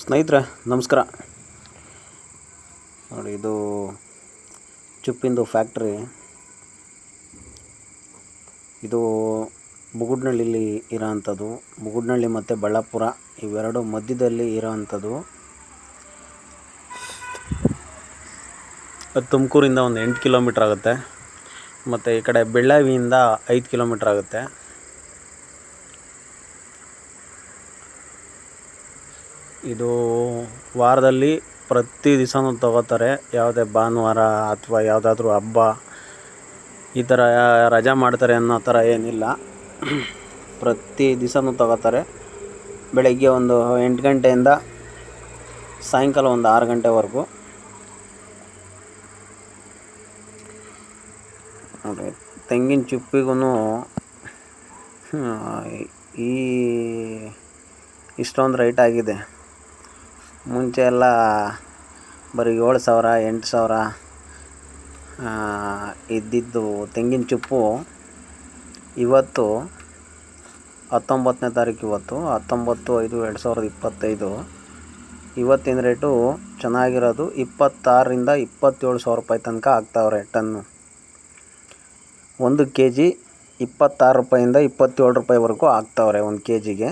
ಸ್ನೇಹಿತರೆ, ನಮಸ್ಕಾರ. ನೋಡಿ, ಇದು ಚುಪ್ಪಿಂದು ಫ್ಯಾಕ್ಟ್ರಿ ಇದು ಬುಗುಡ್ನಳ್ಳಿಲಿ ಇರೋವಂಥದ್ದು ಬುಗುಡ್ನಳ್ಳಿ ಮತ್ತು ಬಳ್ಳಾಪುರ ಇವೆರಡು ಮಧ್ಯದಲ್ಲಿ ಇರೋವಂಥದ್ದು ಅದು ತುಮಕೂರಿಂದ ಒಂದು ಎಂಟು ಕಿಲೋಮೀಟ್ರ್ ಆಗುತ್ತೆ. ಮತ್ತು ಈ ಕಡೆ ಬೆಳ್ಳಾವಿಯಿಂದ ಐದು ಕಿಲೋಮೀಟ್ರ್ ಆಗುತ್ತೆ. ಇದು ವಾರದಲ್ಲಿ ಪ್ರತಿ ದಿವಸನೂ ತಗೋತಾರೆ. ಯಾವುದೇ ಭಾನುವಾರ ಅಥವಾ ಯಾವುದಾದ್ರೂ ಹಬ್ಬ, ಈ ಥರ ರಜಾ ಮಾಡ್ತಾರೆ ಅನ್ನೋ ಥರ ಏನಿಲ್ಲ. ಪ್ರತಿ ದಿವಸನೂ ತಗೋತಾರೆ. ಬೆಳಗ್ಗೆ ಒಂದು ಎಂಟು ಗಂಟೆಯಿಂದ ಸಾಯಂಕಾಲ ಒಂದು ಆರು ಗಂಟೆವರೆಗೂ. ನೋಡಿ, ತೆಂಗಿನ ಚಿಪ್ಪಿಗೂ ಈ ಇಷ್ಟೊಂದು ರೈಟ್ ಆಗಿದೆ. ಮುಂಚೆ ಎಲ್ಲ ಬರೀ ಏಳು ಸಾವಿರ, ಎಂಟು ಸಾವಿರ ಇದ್ದಿದ್ದು ತೆಂಗಿನ ಚುಪ್ಪು. ಇವತ್ತು ಹತ್ತೊಂಬತ್ತನೇ ತಾರೀಕು ಇವತ್ತು, ಹತ್ತೊಂಬತ್ತು ಐದು ಎರಡು ಸಾವಿರದ ಇಪ್ಪತ್ತೈದು. ಇವತ್ತಿನ ರೇಟು ಚೆನ್ನಾಗಿರೋದು ಇಪ್ಪತ್ತಾರರಿಂದ ಇಪ್ಪತ್ತೇಳು ಸಾವಿರ ರೂಪಾಯಿ ತನಕ ಆಗ್ತಾವ್ರೆ ಟನ್ನು. ಒಂದು ಕೆ ಜಿ ಇಪ್ಪತ್ತಾರು ರೂಪಾಯಿಂದ ಇಪ್ಪತ್ತೇಳು ರೂಪಾಯಿವರೆಗೂ ಆಗ್ತಾವ್ರೆ ಒಂದು ಕೆ ಜಿಗೆ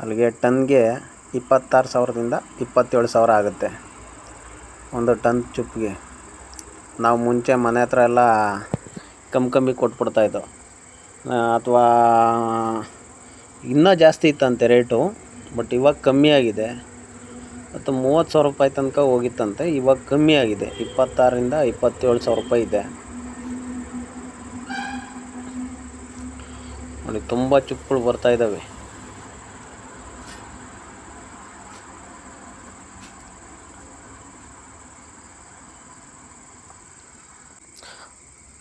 ಅಲ್ಲಿಗೆ ಟನ್ಗೆ ಇಪ್ಪತ್ತಾರು ಸಾವಿರದಿಂದ ಇಪ್ಪತ್ತೇಳು ಸಾವಿರ ಆಗುತ್ತೆ. ಒಂದು ಟನ್ ಚುಪ್ಪಿಗೆ. ನಾವು ಮುಂಚೆ ಮನೆ ಹತ್ರ ಎಲ್ಲ ಕಮ್ಮಿ ಕಮ್ಮಿ ಕೊಟ್ಬಿಡ್ತಾಯಿದ್ದೋ ಅಥವಾ ಇನ್ನೂ ಜಾಸ್ತಿ ಇತ್ತಂತೆ ರೇಟು, ಬಟ್ ಇವಾಗ ಕಮ್ಮಿ ಆಗಿದೆ. ಮತ್ತು ಮೂವತ್ತು ಸಾವಿರ ರೂಪಾಯಿ ತನಕ ಹೋಗಿತ್ತಂತೆ, ಇವಾಗ ಕಮ್ಮಿ ಆಗಿದೆ. ಇಪ್ಪತ್ತಾರರಿಂದ ಇಪ್ಪತ್ತೇಳು ಸಾವಿರ ರೂಪಾಯಿ ಇದೆ. ನೋಡಿ, ತುಂಬ ಚುಪ್ಪುಗಳು ಬರ್ತಾ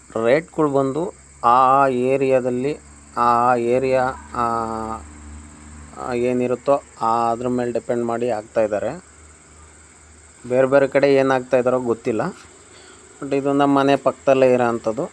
ರೇಟ್ಗಳು ಬಂದು ಆ ಏರಿಯಾದಲ್ಲಿ, ಆ ಏರಿಯಾ ಏನಿರುತ್ತೋ ಆ ಅದ್ರ ಮೇಲೆ ಡಿಪೆಂಡ್ ಮಾಡಿ ಹಾಕ್ತಾಯಿದ್ದಾರೆ ಬೇರೆ ಬೇರೆ ಕಡೆ ಏನು ಹಾಕ್ತಾಯಿದ್ದಾರೋ ಗೊತ್ತಿಲ್ಲ. ಬಟ್ ಇದು ನಮ್ಮ ಮನೆ ಪಕ್ಕದಲ್ಲೇ ಇರೋ ಅಂಥದ್ದು